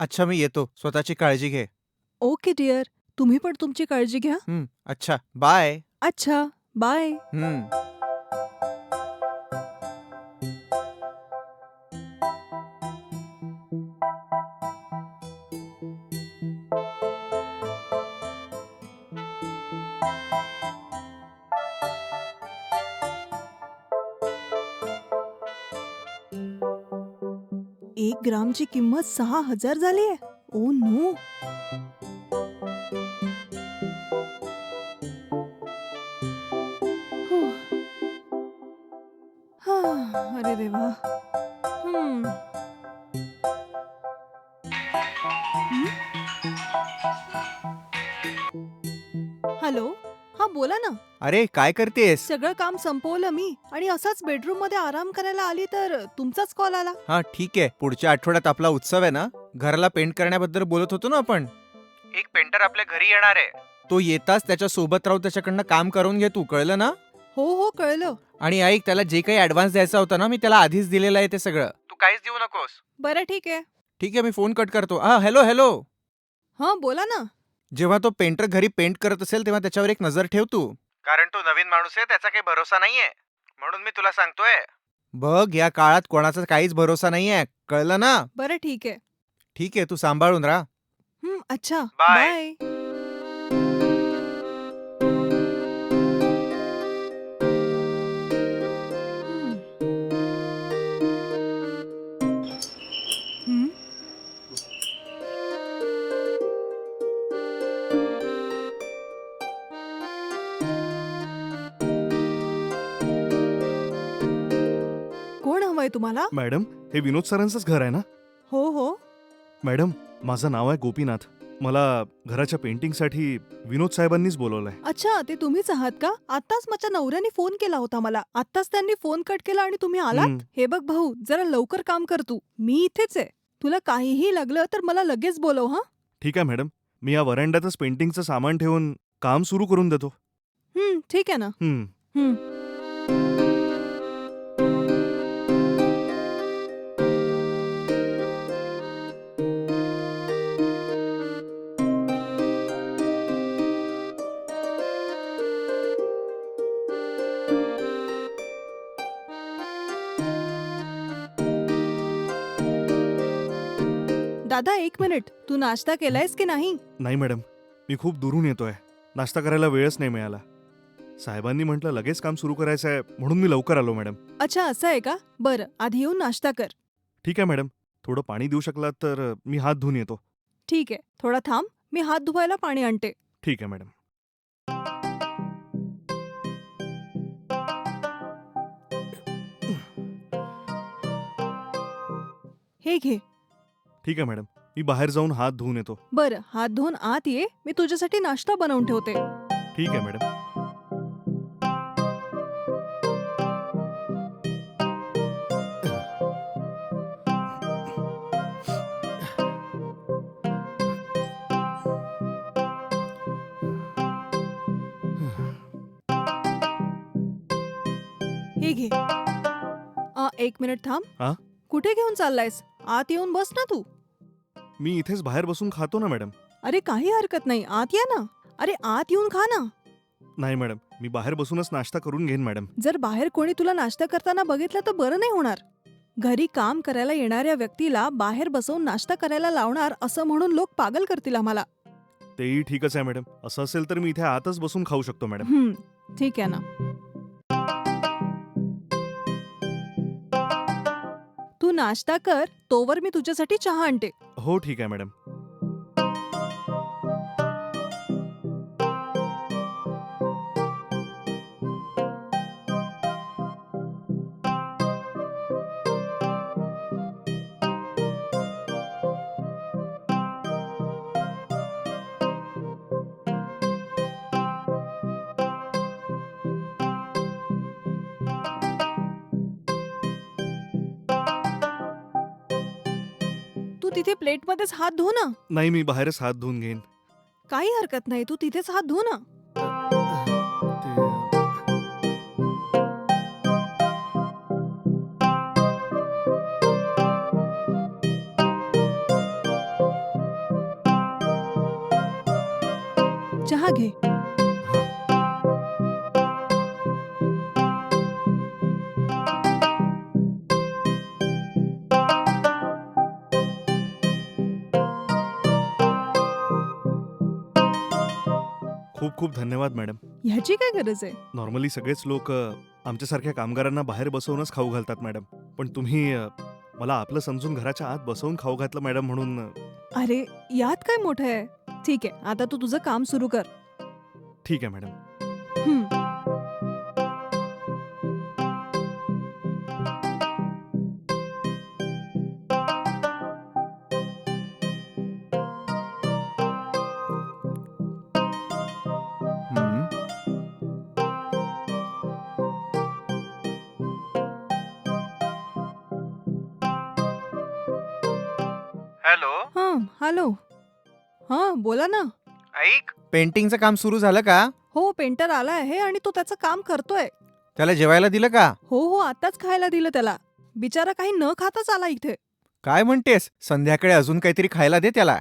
अच्छा मी येतो. स्वतःची काळजी घे. Okay dear. तुम्ही पण तुमची काळजी घ्या. हं, अच्छा. बाय. अच्छा. बाय. हं. त्याची किंमत सहा हजार झाली आहे. Oh no. अरे देवा. हम्म. अरे काय करतेस? सगळं काम संपवलं मी आणि असाच बेडरूममध्ये आराम करायला आली तर तुमचाच कॉल आला. हा ठीक आहे. पुढच्या आठवड्यात आपला उत्सव आहे ना? घराला पेंट करण्याबद्दल बोलत होतो ना आपण? एक पेंटर आपल्या घरी येणार आहे. तो येताच त्याच्या सोबत राहू त्याच्याकडनं काम करून घे तू कळलं ना? हो हो कळलं. आणि ऐक त्याला जे काही ऍडव्हान्स द्यायचा होता ना मी त्याला आधीच दिलेला आहे ते सगळं. तू काहीच देऊ नकोस. बरं ठीक आहे. ठीक आहे मी फोन कट करतो. हा हॅलो हॅलो हा बोला ना. जेव्हा तो पेंटर घरी पेंट करत असेल तेव्हा त्याच्यावर एक नजर ठेव तू. कारण तो नवीन माणूस आहे त्याचा काही भरोसा नाहीये. म्हणून मी तुला सांगतोय. बघ या काळात कोणाचा काहीच भरोसा नाहीये. कळलं ना? बरं ठीक आहे. ठीक आहे तू सांभाळून राहा. हं, अच्छा. Bye. बाय तुम्हाला? मॅडम हे विनोद सरांचंच घर आहे ना? हो हो. मॅडम माझं नाव आहे गोपीनाथ. मला घराच्या पेंटिंगसाठी विनोद साहेबांनीच बोलवलंय. अच्छा ते तुम्हीच आहात का? आताच माझ्या नवऱ्याने फोन केला होता मला. आताच त्यांनी फोन कट केला आणि तुम्ही आलात? हं, हे बघ भाऊ जरा लवकर काम कर तू. मी इथेच आहे. तुला काहीही लागलं तर मला लगेच बोलव हा? ठीक आहे मॅडम. मी या वरांड्यातच पेंटिंगचं सामान ठेवून काम सुरू करून देतो. हं, ठीक आहे ना. हं, हं. दादा एक मिनिट. तू नाश्ता केलायस की नाही? नाही मॅडम. मी खूप दुरून येतोय. नाश्ता करायला वेळच नाही मिळाला. साहेबांनी म्हटलं लगेच काम सुरू करायचं आहे म्हणून मी लवकर आलो मॅडम. अच्छा असं आहे का? बरं आधी येऊन नाश्ता कर. ठीक आहे मॅडम. थोडं पाणी देऊ शकलात तर अ, मी हात धुवून येतो. ठीक आहे. थोडा थांब. मी हात धुवायला पाणी आणते. ठीक आहे मॅडम. हे घे. ठीक आहे मॅडम. मी बाहेर जाऊन हात धुवून येतो. बरं हात धुवून आत ये. मी तुझ्यासाठी नाश्ता बनवून ठेवते. ठीक आहे मॅडम. हे घे. आ, एक मिनिट थांब. हा? कुठे घेऊन चाललायस? आत येऊन बस ना तू. मी इथेच बाहेर बसून खातो ना मॅडम. अरे काही हरकत नाही. आत या ना. अरे आत येऊन खा ना. नाही मॅडम. मी बाहेर बसूनच नाश्ता करून घेईन मॅडम. जर बाहेर कोणी तुला नाश्ता करताना बघितलं तर बरं नाही होणार. घरी काम करायला येणाऱ्या व्यक्तीला बाहेर बसवून नाश्ता करायला लावणार असं म्हणून लोक पागल करतील आम्हाला. तेही ठीकच आहे मॅडम. असं असेल तर मी इथे आतच बसून खाऊ शकतो मॅडम. ठीक आहे ना. नाश्ता कर तोवर मी तुझ्यासाठी चहा आणते. हो ठीक आहे मॅडम. तिथे प्लेटमध्येच हात धु ना. नाही मी बाहेरच हात धुवून घेईन. काही हरकत नाही तू तिथेच हात धुव ना. चहा घे. खूप धन्यवाद मॅडम. ह्याची काय गरज आहे? नॉर्मली सगळेच लोक अ, आमच्यासारख्या कामगारांना बाहेर बसवूनच खाऊ घालतात मॅडम. पण तुम्ही अ, मला आपलं समजून घराच्या आत बसवून खाऊ घातलं मॅडम म्हणून अ, अरे यात काय मोठं आहे? ठीक आहे आता तू तुझं काम सुरू कर. ठीक आहे मॅडम. हम्म. बोला ना. ऐक. पेंटिंगचं काम सुरू झालं का? हो पेंटर आला आहे आणि तो त्याचं काम करतोय. त्याला जेवायला दिलं का? हो हो आताच खायला दिलं त्याला. बिचारा काही न खाताच आला इथे. काय म्हणतेस? संध्याकाळी अजून काहीतरी खायला दे त्याला.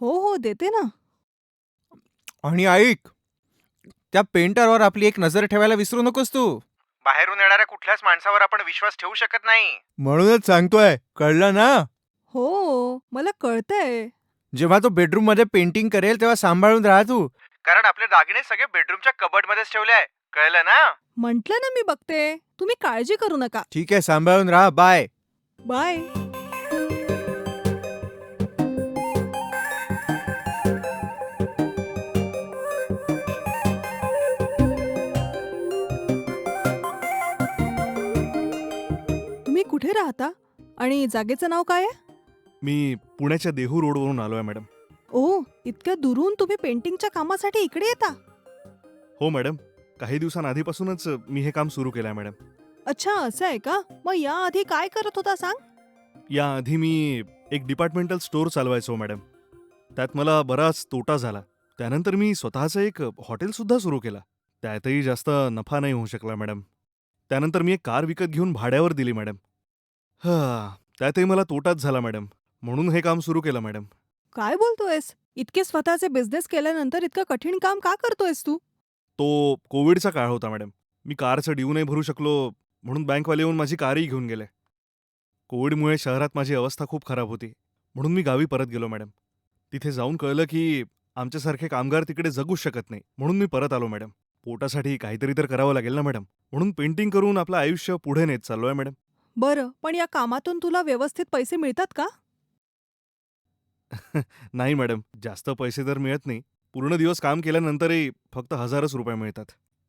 हो हो देते ना. आणि ऐक त्या पेंटरवर आपली एक नजर ठेवायला विसरू नकोस तू. बाहेरून येणाऱ्या कुठल्याच माणसावर आपण विश्वास ठेवू शकत नाही. म्हणूनच सांगतोय कळलं ना? हो मला कळतंय. जेव्हा तो बेडरूममध्ये पेंटिंग करेल तेव्हा सांभाळून राहा तू. कारण आपले दागिने सगळे बेडरूमच्या कबड मध्येच ठेवले आहे. कळलं ना? म्हंटल ना मी बघते. तुम्ही काळजी करू नका. ठीक आहे सांभाळून राहा. बाय बाय तुम्ही कुठे राहता? आणि जागेचं नाव काय आहे? मी पुण्याच्या देहू रोडवरून आलो आहे मॅडम. ओ इतक्या दुरून तुम्ही पेंटिंगच्या कामासाठी इकडे येता? हो मॅडम. काही दिवसांआधीपासूनच मी हे काम सुरू केलं आहे मॅडम. अच्छा असं आहे का? मग याआधी काय करत होता सांग? याआधी मी एक डिपार्टमेंटल स्टोअर चालवायचो मॅडम. त्यात मला बराच तोटा झाला. त्यानंतर मी स्वतःचं एक हॉटेलसुद्धा सुरू केलं. त्यातही जास्त नफा नाही होऊ शकला मॅडम. त्यानंतर मी एक कार विकत घेऊन भाड्यावर दिली मॅडम. हा त्यातही मला तोटाच झाला मॅडम. म्हणून हे काम सुरू केलं मॅडम. काय बोलतोयस? इतके स्वतःचे बिझनेस केल्यानंतर इतकं कठीण काम का करतोयस तू? तो कोविडचा काळ होता मॅडम. मी कारचं ड्यू नाही भरू शकलो म्हणून बँकवाले येऊन माझी कारही घेऊन गेले. कोविडमुळे शहरात माझी अवस्था खूप खराब होती म्हणून मी गावी परत गेलो मॅडम. तिथे जाऊन कळलं की आमच्यासारखे कामगार तिकडे जगूच शकत नाही म्हणून मी परत आलो मॅडम. पोटासाठी काहीतरी तर करावं लागेल ना मॅडम. म्हणून पेंटिंग करून आपलं आयुष्य पुढे नेत चाललो आहे मॅडम. बरं पण या कामातून तुला व्यवस्थित पैसे मिळतात का? नाही मॅडम जास्त पैसे तर मिळत नाही. पूर्ण दिवस काम केल्यानंतरही फक्त हजारच रुपये मिळतात.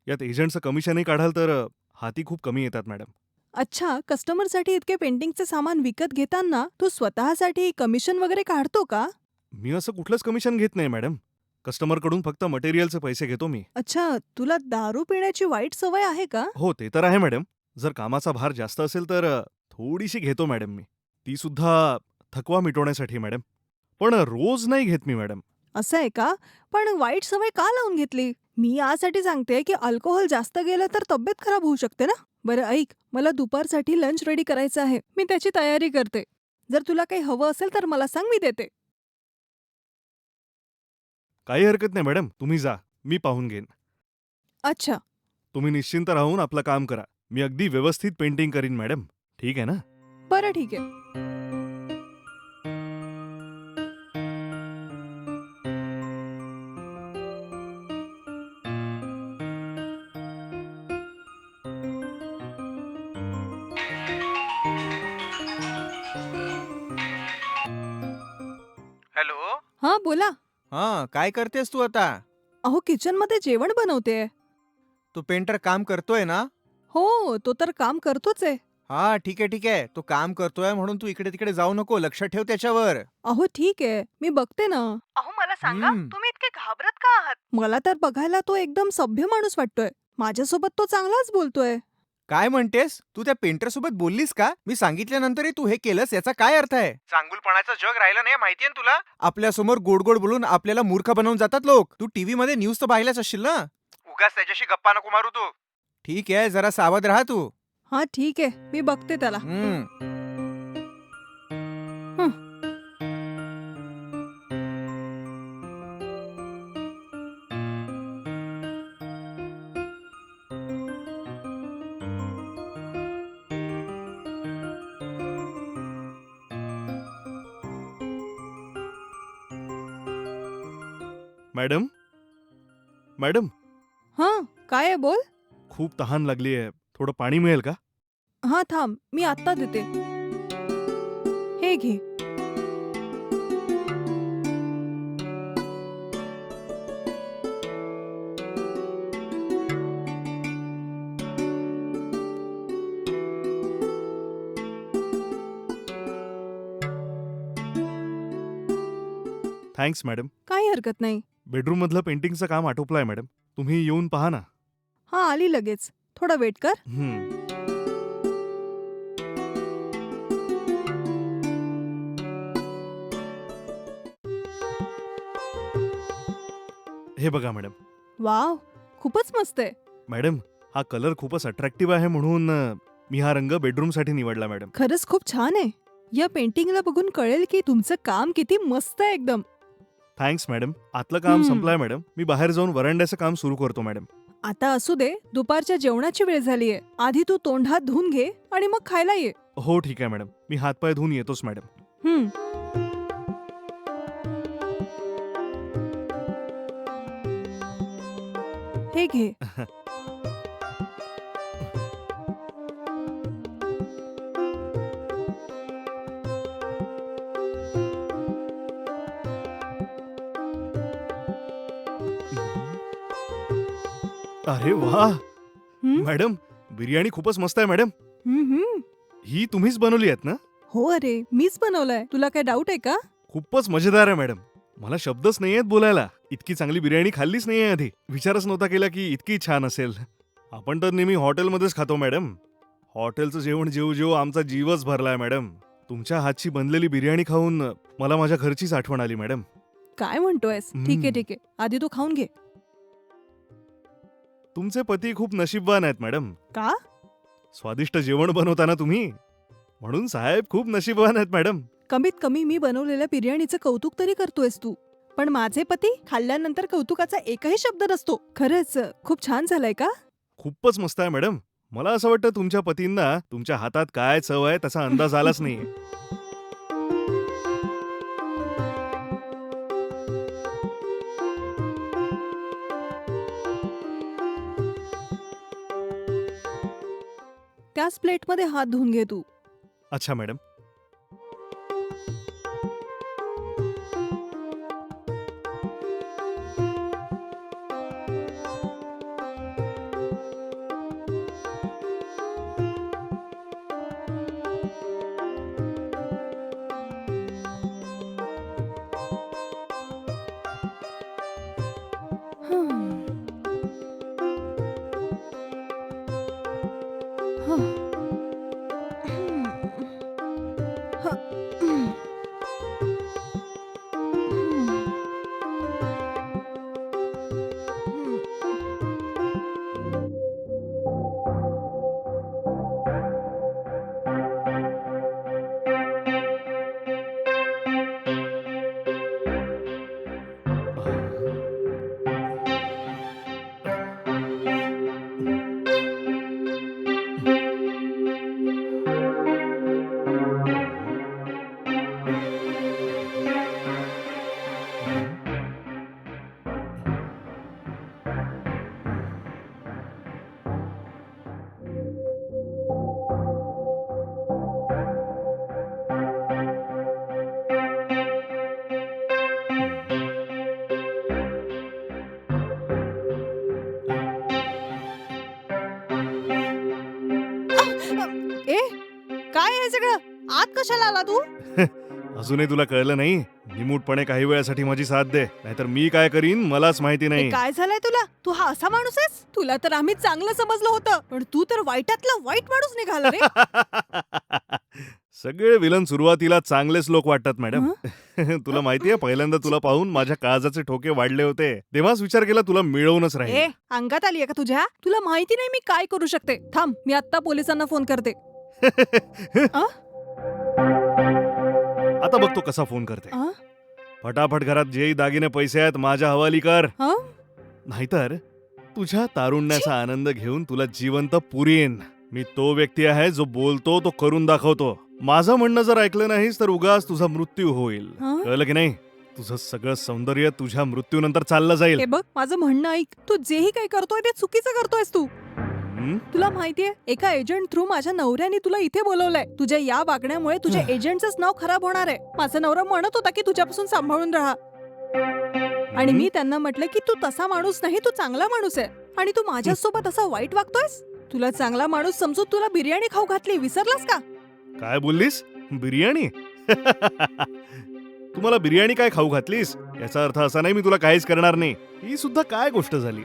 यात एजंटचं कमिशनही काढाल तर अ, हाती खूप कमी येतात मॅडम. अच्छा कस्टमरसाठी इतके पेंटिंगचे सामान विकत घेताना तू स्वतःसाठी कमिशन वगैरे काढतो का? मी असं कुठलंच कमिशन घेत नाही मॅडम. कस्टमरकडून फक्त मटेरियलचे पैसे घेतो मी. अच्छा तुला दारू पिण्याची वाईट सवय आहे का? हो ते तर आहे मॅडम. जर कामाचा भार जास्त असेल तर अ, थोडीशी घेतो मॅडम मी. ती सुद्धा थकवा मिटवण्यासाठी मॅडम. पण रोज नाही घेत मी मॅडम. असं आहे का? पण वाईट सवय का लावून घेतली? मी यासाठी सांगते की अल्कोहोल जास्त गेलं तर तब्येत खराब होऊ शकते ना? बरं ऐक. मला दुपारसाठी लंच रेडी करायचं आहे. मी त्याची तयारी करते. जर तुला काही हवं असेल तर मला सांग मी देते. काही हरकत नाही मॅडम. तुम्ही जा. मी पाहून घेईन. अच्छा. तुम्ही निश्चिंत राहून आपलं काम करा. मी अगदी व्यवस्थित पेंटिंग करीन मॅडम. ठीक आहे ना? बरं ठीक आहे. बोला. हा काय करतेस तू आता? अहो किचनमध्ये जेवण बनवते. तू पेंटर काम करतोय ना? हो तो तर काम करतोच आहे. हा ठीक आहे ठीक. आहे तो काम करतोय म्हणून तू इकडे तिकडे जाऊ नको लक्ष ठेव त्याच्यावर. अहो ठीक. आहे मी बघते ना. अहो मला सांगा, हम्म. तुम्ही इतके घाबरत का आहात? मला तर बघायला तो एकदम सभ्य माणूस वाटतोय. माझ्यासोबत तो चांगलाच बोलतोय. काय म्हणतेस? तू त्या पेंटर सोबत बोललीस का? मी सांगितल्यानंतरही तू हे केलंस याचा काय अर्थ आहे? चांगुलपणाचं जग राहिलं नाही माहितीये ना तुला? आपल्यासमोर गोड गोड बोलून आपल्याला मूर्ख बनवून जातात लोक. तू टीव्ही मध्ये न्यूज तर पाहिल्याच असशील ना? उगाच त्याच्याशी गप्पा नको मारू तू. ठीक आहे जरा सावध राहा तू. हा ठीक आहे. मी बघते त्याला. हम्म. मॅडम। हाँ काय आहे बोल? खूप तहान लागली आहे थोडं पाणी मिळेल का? हाँ थांब मी आत्ता देते। हे घे। Thanks madam. काही हरकत नाही। बेडरूम मधलं पेंटिंगचं काम आटोपलंय मॅडम. तुम्ही येऊन पहा ना. हां आली लगेच. थोडा वेट कर. हम्म. हे बघा मॅडम. वाव खूपच मस्त आहे. मॅडम हा कलर खूपच अट्रॅक्टिव्ह आहे म्हणून अ, मी हा रंग बेडरूमसाठी निवडला मॅडम. खरंच खूप छान आहे. या पेंटिंगला बघून कळेल की तुमचं काम किती मस्त आहे एकदम. थँक्स मॅडम आतलं काम हम्म. संपलंय मॅडम मी बाहेर जाऊन वरांड्याचं काम सुरू करतो मॅडम आता असू दे दुपारच्या जेवणाची वेळ झालीये. आधी तू तोंड हात धुवून घे आणि मग खायला ये. हो ठीक आहे मॅडम मी हातपाय धुवून येतोच मॅडम हम्म. हे घे. अरे वा. मॅडम बिर्याणी खूपच मस्त आहे मॅडम. ही तुम्हीच बनवली आहेत ना? हो अरे मीच बनवलंय. तुला काय डाऊट आहे का? खूपच मजेदार आहे मॅडम. मला शब्दच नाही आहेत बोलायला. इतकी चांगली बिर्याणी खाल्लीच नाहीये आधी. विचारच नव्हता केला की इतकी छान असेल. आपण तर नेहमी हॉटेलमध्येच खातो मॅडम. हॉटेलचं जेवण जेव जेव आमचा जीवच भरलाय मॅडम. तुमच्या हातची बनलेली बिर्याणी खाऊन मला माझ्या घरचीच आठवण आली मॅडम. काय म्हणतोयस? ठीक आहे. ठीक आहे. आधी तू खाऊन घे. तुमचे पती खूप नशीबवान आहेत मॅडम. का? स्वादिष्ट जेवण बनवताना तुम्ही. म्हणून साहेब खूप नशीबवान आहेत मॅडम. कमीत कमी मी बनवलेल्या बिर्याणीचं कौतुक तरी करतोयस तू. पण माझे पती खाल्ल्यानंतर कौतुकाचा एकही शब्द नसतो. खरंच खूप छान झालंय का? खूपच मस्त आहे मॅडम. मला असं वाटतं तुमच्या पतींना तुमच्या हातात काय चव आहे त्याचा अंदाज आलाच नाही. त्याच प्लेटमध्ये हात धुवून घे तू. अच्छा मॅडम. ए कशाला आला तू? अजूनही तुला कळलं नाही. निमूटपणे काही वेळासाठी माझी साथ दे. नाहीतर मी काय करीन मलाच माहिती हे नाही. काय झालंय तुला? तू हा असा माणूस आहेस? तुला तर आम्ही चांगलं समजलं होतं. पण तू तर वाईटातला वाईट माणूस निघाला रे. सगळे विलन सुरुवातीला चांगलेच लोक वाटतात मॅडम तुला माहितीये पहिल्यांदा तुला पाहून माझ्या काळजाचे ठोके वाढले होते. तेव्हाच विचार केला तुला मिळवूनच ए राहील अंगात आली का तुझ्या? तुला माहिती नाही मी काय करू शकते. थांब मी आत्ता पोलिसांना फोन करते. अ? आता बघतो कसा फोन करते? फटाफट घरात जेही दागिने पैसे आहेत माझ्या हवाली कर? नाहीतर तुझ्या तारुण्याचा आनंद घेऊन तुला जिवंत पुरीन मी तो व्यक्ती आहे जो बोलतो तो करून दाखवतो. माझं म्हणणं जर ऐकलं नाहीस तर उगाच तुझा मृत्यू होईल? कळलं की नाही? तुझं सगळं सौंदर्य तुझ्या मृत्यूनंतर चाललं जाईल. हे बघ माझं म्हणणं ऐक. तू जेही काही करतोय ते चुकीचं करतोयस तू? तुला माहितीये एका एजंट थ्रू माझ्या नवऱ्याने तुला इथे बोलवलंय. तुझ्या या वागण्यामुळे तुझ्या एजंटच नाव खराब होणार आहे. माझा नवरा म्हणत होता की तुझ्यापासून सांभाळून राहा. आणि मी त्यांना म्हटलं की तू तसा माणूस नाही तू चांगला माणूस आहे. आणि तू माझ्यासोबत असा वाईट वागतोयस? तुला चांगला माणूस समजून तुला बिर्याणी खाऊ घातली विसरलास का? काय बोललीस? बिर्याणी? तू मला बिर्याणी काय खाऊ घातलीस? याचा अर्थ असा नाही मी तुला काहीच करणार नाही. ही सुद्धा काय गोष्ट झाली?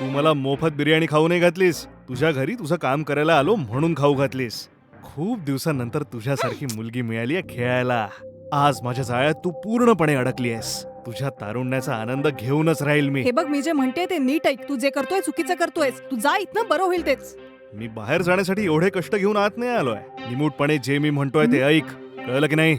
तू मला मोफत बिर्याणी खाऊ नाही घातलीस. तुझ्या घरी तुझं काम करायला आलो म्हणून खाऊ घातलीस. खूप दिवसांनंतर तुझ्यासारखी मुलगी मिळाली आहे खेळायला. आज माझ्या जाळ्यात तू पूर्णपणे अडकली आहेस तुझ्या तारुण्याचा आनंद घेऊनच राहील मी. हे बघ मी जे म्हणते ते नीट ऐक. तू जे करतोय चुकीचं करतोयस. तू जा इथनं बरं होईल तेच. मी बाहेर जाण्यासाठी एवढे कष्ट घेऊन आत नाही आलोय. निमूटपणे जे मी म्हणतोय ते ऐक. कळलं की नाही?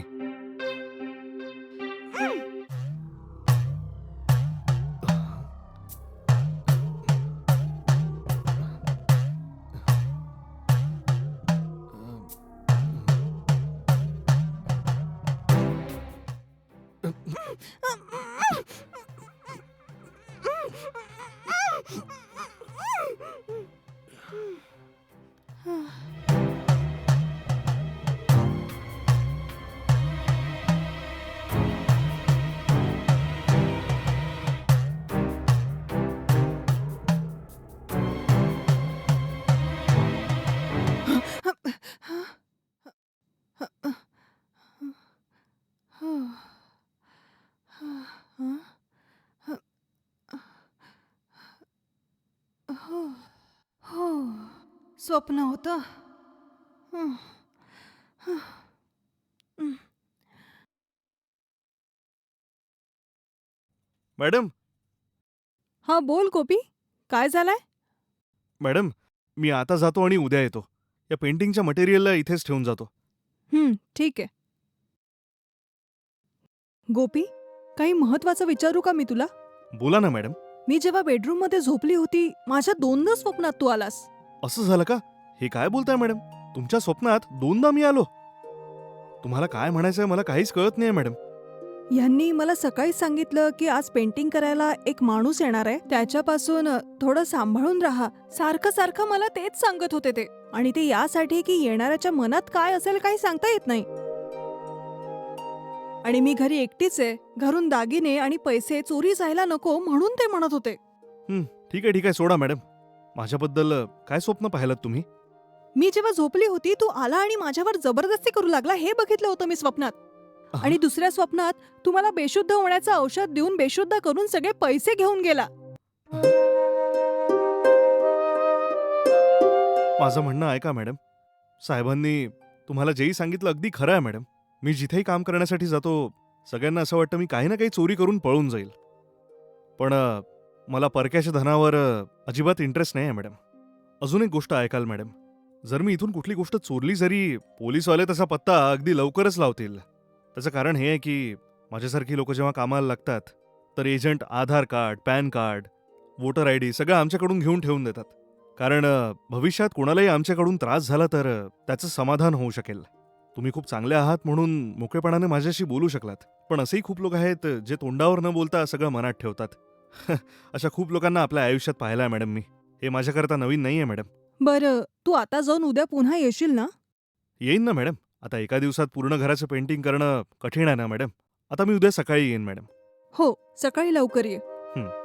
Um, स्वप्न होतं. मॅडम. हा बोल गोपी. काय झालंय? मॅडम मी आता जातो आणि उद्या येतो. या पेंटिंगच्या मटेरियलला इथेच ठेवून जातो. हं, ठीक आहे. गोपी काही महत्वाचं विचारू का मी तुला? बोला ना मॅडम. मी जेव्हा बेडरूममध्ये झोपली होती माझ्या दोनदा स्वप्नात तू आलास. असं झालं का? हे काय बोलताय मॅडम? तुमच्या स्वप्नात दोनदा मी आलो. तुम्हाला काय म्हणायचंय मला काहीच कळत नाही मॅडम. यांनी मला सकाळी सांगितलं की आज पेंटिंग करायला एक माणूस येणार आहे. त्याच्यापासून थोडं सांभाळून राहा. सारखं सारखं मला तेच सांगत होते ते. आणि ते यासाठी की येणाऱ्याच्या मनात काय असेल काही सांगता येत नाही. आणि मी घरी एकटीच आहे. घरून दागिने आणि पैसे चोरी जायला नको म्हणून ते म्हणत होते. ठीक आहे ठीक आहे सोडा मॅडम. माझ्याबद्दल काय स्वप्न पाहिलं तुम्ही? मी जेव्हा झोपली होती तू आला आणि माझ्यावर जबरदस्ती करू लागला हे बघितलं होतं मी स्वप्नात. आणि दुसऱ्या स्वप्नात तू मला बेशुद्ध होण्याचं औषध देऊन बेशुद्ध करून सगळे पैसे घेऊन गेला. माझं म्हणणं ऐका मॅडम. साहेबांनी तुम्हाला जेही सांगितलं अगदी खरं आहे मॅडम. मी जिथेही काम करण्यासाठी जातो सगळ्यांना असं वाटतं मी काही ना काही चोरी करून पळून जाईल. पण मला परक्याच्या धनावर अजिबात इंटरेस्ट नाही आहे मॅडम अजून एक गोष्ट ऐकाल मॅडम जर मी इथून कुठली गोष्ट चोरली जरी पोलीसवाले तसा पत्ता अगदी लवकरच लावतील. त्याचं कारण हे आहे की माझ्यासारखी लोक जेव्हा कामाला लागतात तर agent Aadhaar card PAN card voter I D सगळं आमच्याकडून घेऊन ठेवून देतात. कारण भविष्यात कोणालाही आमच्याकडून त्रास झाला तर त्याचं समाधान होऊ शकेल. तुम्ही खूप चांगले आहात म्हणून मोकळेपणाने माझ्याशी बोलू शकलात. पण असेही खूप लोक आहेत जे तोंडावर न बोलता सगळं मनात ठेवतात. अशा खूप लोकांना आपल्या आयुष्यात पाहिलं आहे मॅडम मी. हे माझ्याकरता नवीन नाही आहे मॅडम. बरं तू आता जाऊन उद्या पुन्हा येशील ना? येईन ना मॅडम. आता एका दिवसात पूर्ण घराचं पेंटिंग करणं कठीण आहे ना मॅडम. आता मी उद्या सकाळी येईन मॅडम. हो सकाळी लवकर ये. हं.